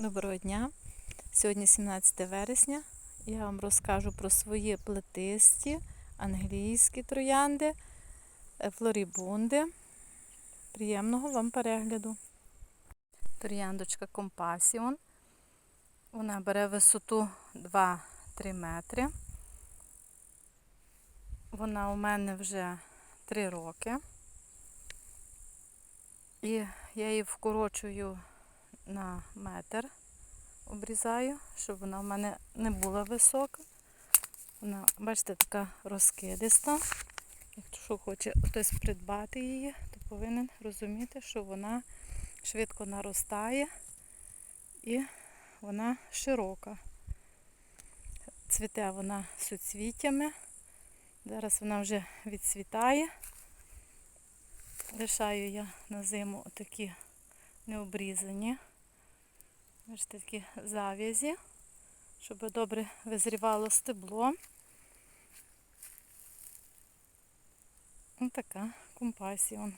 Доброго дня! Сьогодні 17 вересня. Я вам розкажу про свої плетисті англійські троянди, е, флорібунди. Приємного вам перегляду. Трояндочка Compassion. Вона бере висоту 2-3 метри. Вона у мене вже 3 роки. І я її вкорочую на метр обрізаю, щоб вона в мене не була висока. Вона, бачите, така розкидиста. Якщо хоче хтось придбати її, то повинен розуміти, що вона швидко наростає і вона широка. Цвіте вона суцвіттями. Зараз вона вже відцвітає. Лишаю я на зиму такі необрізані. Бачите, такі зав'язі, щоб добре визрівало стебло. Ось така компасіон.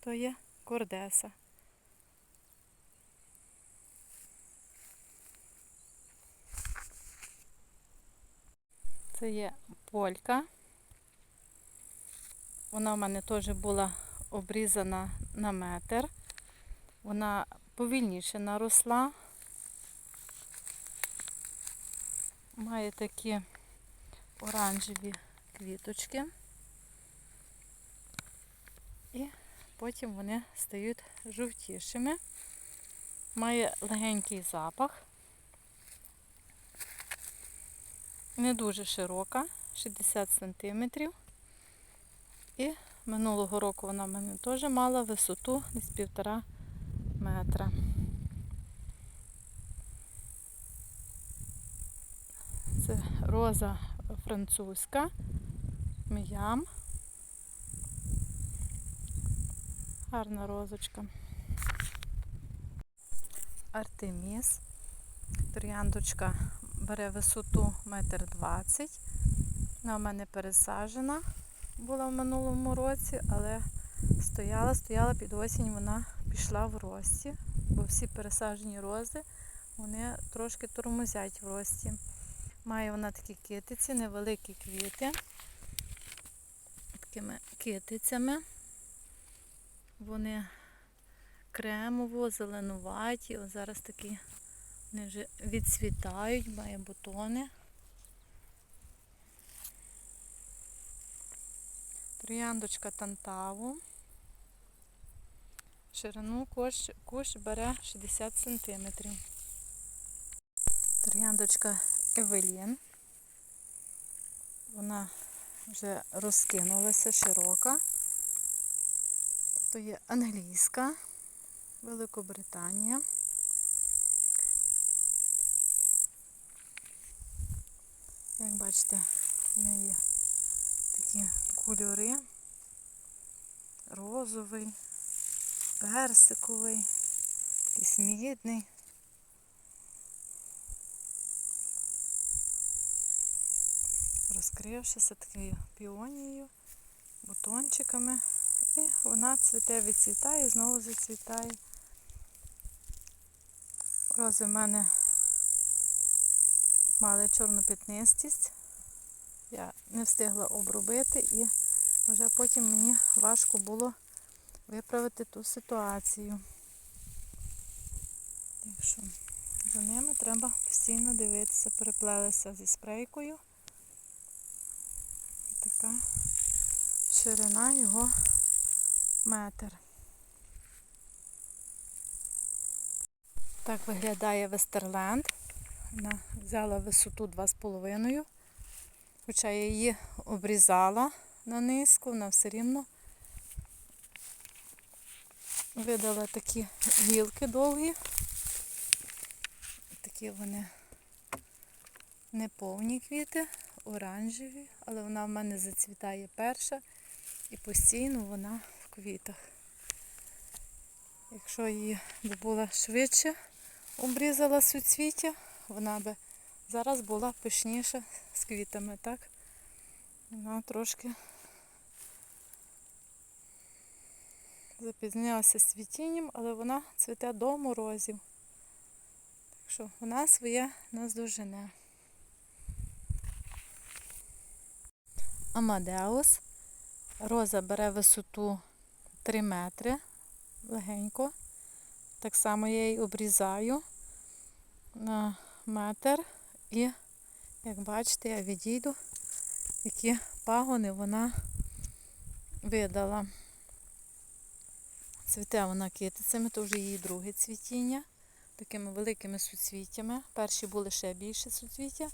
То є кордеса. Це є полька. Вона в мене теж була обрізана на метр. Вона повільніше наросла. Має такі оранжеві квіточки. І потім вони стають жовтішими. Має легенький запах. Не дуже широка, 60 см. І минулого року вона в мене теж мала висоту десь півтора метра. Це роза французька, м'ям. Гарна розочка. Артеміс. Трояндочка бере висоту 1,20 м. Вона в мене пересаджена була в минулому році, але стояла, стояла під осінь, вона пішла в рості, бо всі пересаджені рози, вони трошки тормозять в рості. Має вона такі китиці, невеликі квіти, такими китицями. Вони кремово, зеленуваті. Ось зараз такі вони вже відцвітають, має бутони. Трояндочка тантаву. Ширину кущ, кущ бере 60 см. Трояндочка Евелін. Вона вже розкинулася широка. То є англійська, Великобританія. Як бачите, в неї такі кольори розовий персиковий, якийсь мідний. Розкрившися такою піонією, бутончиками. І вона цвіте, відцвітає, знову зацвітає. Рози в мене мали чорну пітнистість. Я не встигла обробити і вже потім мені важко було виправити ту ситуацію. Так за ними треба постійно дивитися, переплелися зі спрейкою. Така ширина його метр. Так виглядає Вестерленд. Вона взяла висоту 2,5, хоча я її обрізала на низьку, вона все рівно видала такі гілки довгі. Такі вони неповні квіти, оранжеві, але вона в мене зацвітає перша і постійно вона в квітах. Якщо її б була швидше обрізала суцвіття, вона би зараз була пишніша з квітами, так? Вона трошки запізнилася з цвітінням, але вона цвіте до морозів. Так що вона своє наздожене. Амадеус. Роза бере висоту 3 метри легенько. Так само я її обрізаю на метр і, як бачите, я відійду, які пагони вона видала. Цвіте вона китицями, то вже її друге цвітіння. Такими великими суцвіттями. Перші були ще більше суцвіття.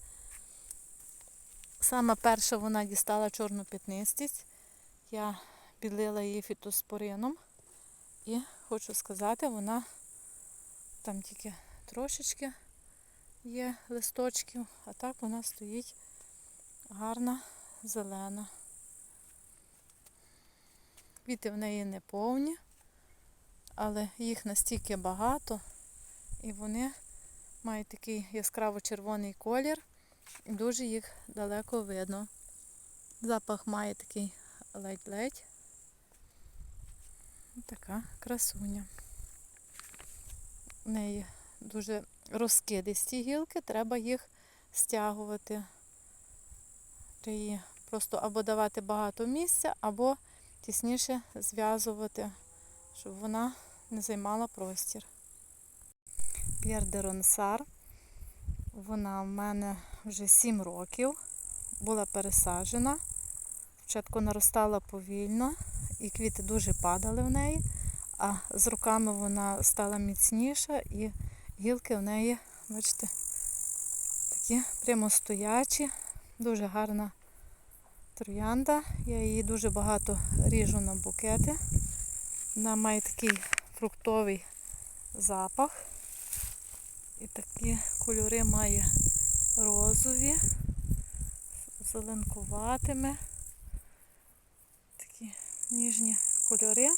Саме перша вона дістала чорну п'ятнистість. Я підлила її фітоспорином. І хочу сказати, вона там тільки трошечки є листочків, а так вона стоїть гарна, зелена. Квіти в неї не повні, але їх настільки багато, і вони мають такий яскраво-червоний колір, і дуже їх далеко видно. Запах має такий ледь-ледь. Така красуня. У неї дуже розкидисті гілки, треба їх стягувати. Треба просто або давати багато місця, або тісніше зв'язувати, щоб вона не займала простір. П'єр де Ронсар. Вона в мене вже 7 років, була пересаджена. Спочатку наростала повільно, і квіти дуже падали в неї, а з роками вона стала міцніша і гілки в неї, бачите, такі прямостоячі, дуже гарна троянда. Я її дуже багато ріжу на букети. Вона має такий фруктовий запах. І такі кольори має розові, зеленкуватими. Такі ніжні кольори.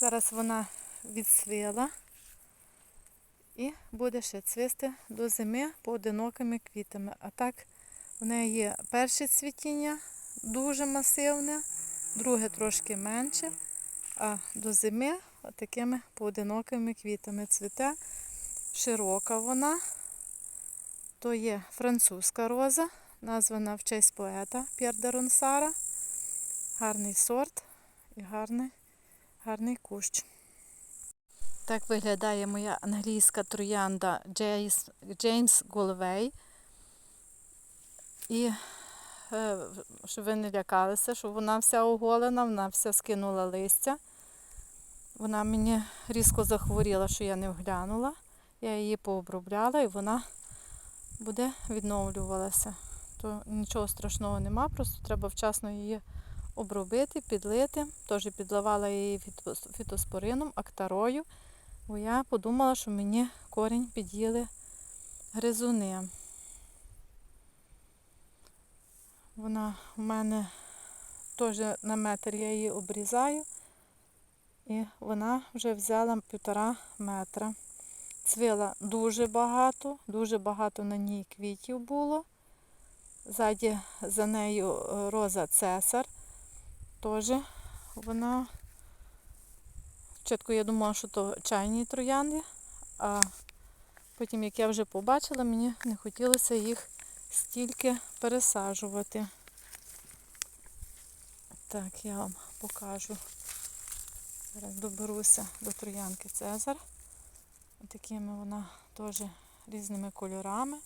Зараз вона відсвила і буде ще цвісти до зими поодинокими квітами. А так в неї є перше цвітіння дуже масивне, друге трошки менше, а до зими такими поодинокими квітами цвіте. Широка вона, то є французька роза, названа в честь поета П'єр де Ронсара. Гарний сорт і гарний, гарний кущ. Так виглядає моя англійська троянда Джеймс, Джеймс Голвей. І е, щоб ви не лякалися, що вона вся оголена, вона вся скинула листя. Вона мені різко захворіла, що я не оглянула. Я її пообробляла і вона буде відновлювалася. То нічого страшного нема, просто треба вчасно її обробити, підлити. Теж підливала її фітоспорином, актарою, бо я подумала, що мені корінь під'їли гризуни. Вона в мене теж на метр я її обрізаю, і вона вже взяла півтора метра. Цвіла дуже багато, дуже багато на ній квітів було. Ззаді за нею е, роза цесар. Теж вона. Спочатку я думала, що то чайні троянди, а потім, як я вже побачила, мені не хотілося їх стільки пересаджувати. Так, я вам покажу. Зараз доберуся до троянки Цезар. Такими вона теж різними кольорами.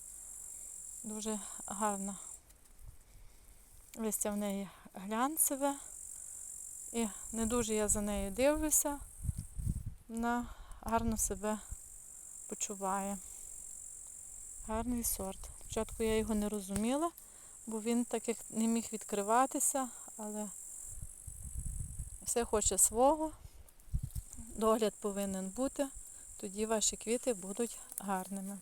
Дуже гарна. Листя в неї глянцеве. І не дуже я за нею дивлюся. Вона гарно себе почуває. Гарний сорт. Спочатку я його не розуміла, бо він так як не міг відкриватися, але все хоче свого. Догляд повинен бути тоді ваші квіти будуть гарними.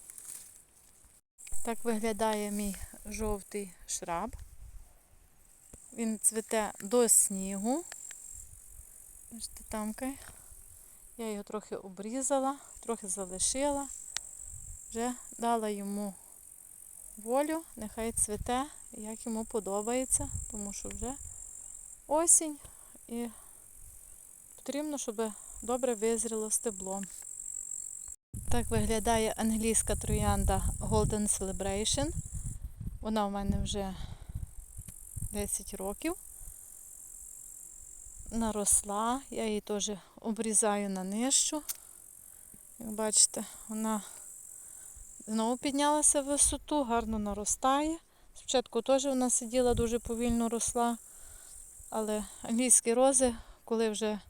Так виглядає мій жовтий шраб. Він цвіте до снігу. Бачите, тамкай. Я його трохи обрізала, трохи залишила, вже дала йому волю, нехай цвіте, як йому подобається, тому що вже осінь і потрібно, щоб добре визріло стебло. Так виглядає англійська троянда Golden Celebration. Вона у мене вже 10 років. Наросла, я її теж обрізаю на нижчу. Як бачите, вона знову піднялася в висоту, гарно наростає. Спочатку теж вона сиділа, дуже повільно росла. Але англійські рози, коли вже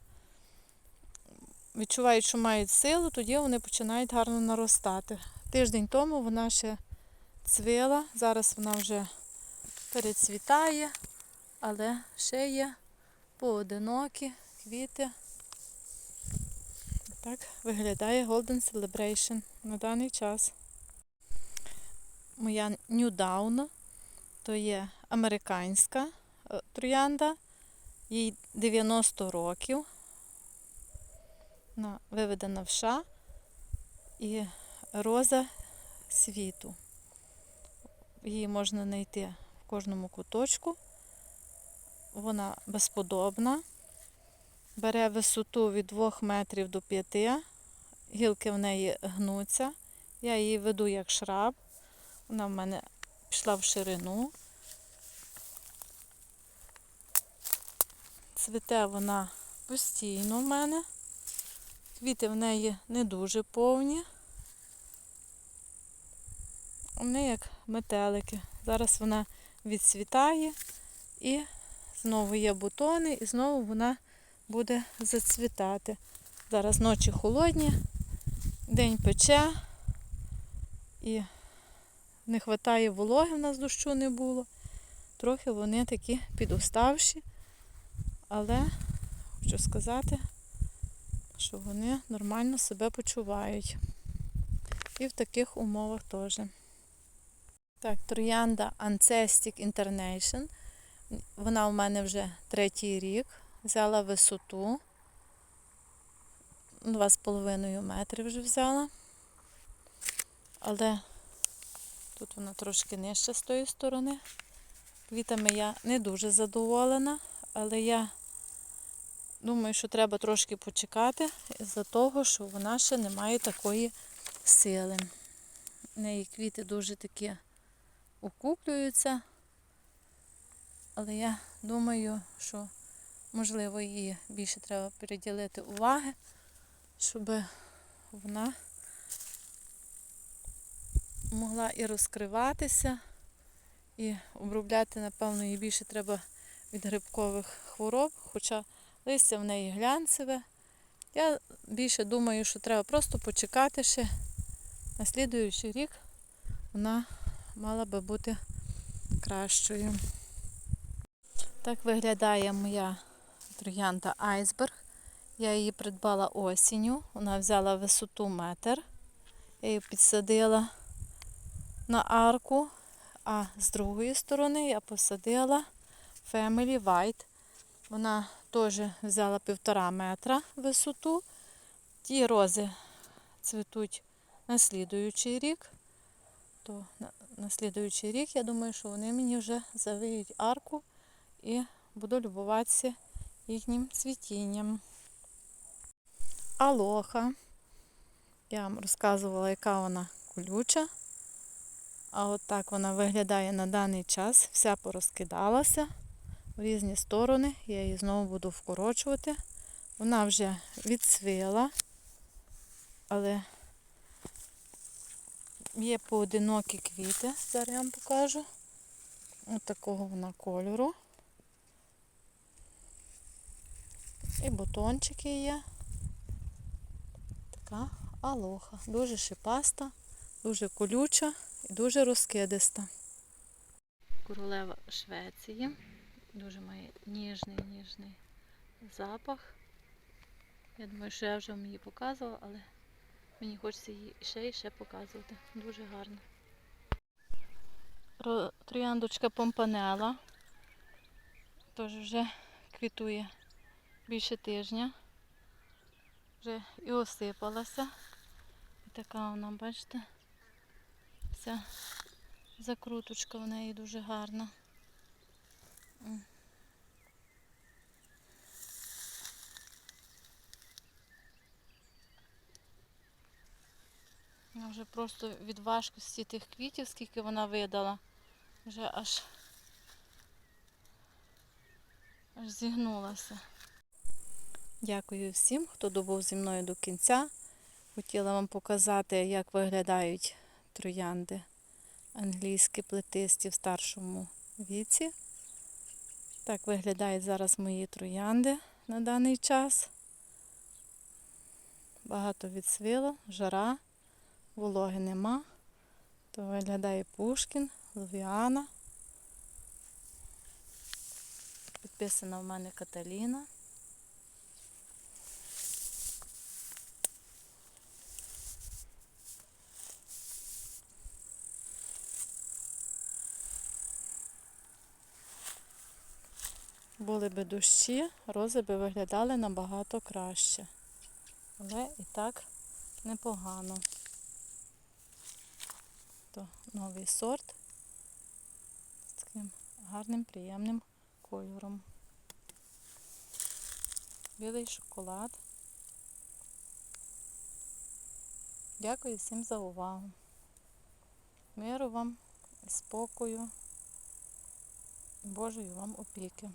відчувають, що мають силу, тоді вони починають гарно наростати. Тиждень тому вона ще цвіла, зараз вона вже перецвітає, але ще є поодинокі квіти. Так виглядає Golden Celebration на даний час. Моя New Dawn, то є американська е, троянда, їй 90 років. Виведена в ша і роза світу. Її можна знайти в кожному куточку. Вона безподобна. Бере висоту від 2 метрів до 5. Гілки в неї гнуться. Я її веду як шраб. Вона в мене пішла в ширину. Цвіте вона постійно в мене. Квіти в неї не дуже повні. Вони як метелики. Зараз вона відцвітає і знову є бутони, і знову вона буде зацвітати. Зараз ночі холодні, день пече і не вистачає вологи, в нас дощу не було. Трохи вони такі підуставші, але хочу сказати, що вони нормально себе почувають. І в таких умовах теж. Так, троянда Ancestic International. Вона у мене вже третій рік. Взяла висоту. 2,5 метри вже взяла. Але тут вона трошки нижча з тої сторони. Квітами я не дуже задоволена, але я думаю, що треба трошки почекати з-за того, що вона ще не має такої сили. В неї квіти дуже такі укуплюються. Але я думаю, що можливо її більше треба приділити уваги, щоб вона могла і розкриватися, і обробляти, напевно, її більше треба від грибкових хвороб, хоча листя в неї глянцеве. Я більше думаю, що треба просто почекати ще на слідуючий рік вона мала би бути кращою. Так виглядає моя троянда айсберг. Я її придбала осінню. Вона взяла висоту метр. Я її підсадила на арку, а з другої сторони я посадила Family White. Вона теж взяла півтора метра висоту. Ті рози цвітуть на рік. То на, на слідуючий рік я думаю, що вони мені вже завиють арку і буду любуватися їхнім цвітінням. Алоха. Я вам розказувала, яка вона колюча. А от так вона виглядає на даний час. Вся порозкидалася в різні сторони. Я її знову буду вкорочувати. Вона вже відсвила, але є поодинокі квіти, зараз я вам покажу. Ось такого вона кольору. І бутончики є. Така алоха. Дуже шипаста, дуже колюча і дуже розкидиста. Королева Швеції. Дуже має ніжний, ніжний запах. Я думаю, що я вже вам її показувала, але мені хочеться її ще і ще показувати. Дуже гарно. Трояндочка помпанела. Теж вже квітує більше тижня. Вже і осипалася. І така вона, бачите, вся закруточка в неї дуже гарна. Я вже просто від важкості тих квітів, скільки вона видала, вже аж, аж зігнулася. Дякую всім, хто добув зі мною до кінця. Хотіла вам показати, як виглядають троянди англійські плетисті в старшому віці. Так виглядають зараз мої троянди на даний час. Багато відсвіло, жара, вологи нема. То виглядає Пушкін, Ловіана. Підписана в мене Каталіна. Були би дощі, рози би виглядали набагато краще. Але і так непогано. То новий сорт з таким гарним, приємним кольором. Білий шоколад. Дякую всім за увагу. Миру вам, спокою, Божої вам опіки.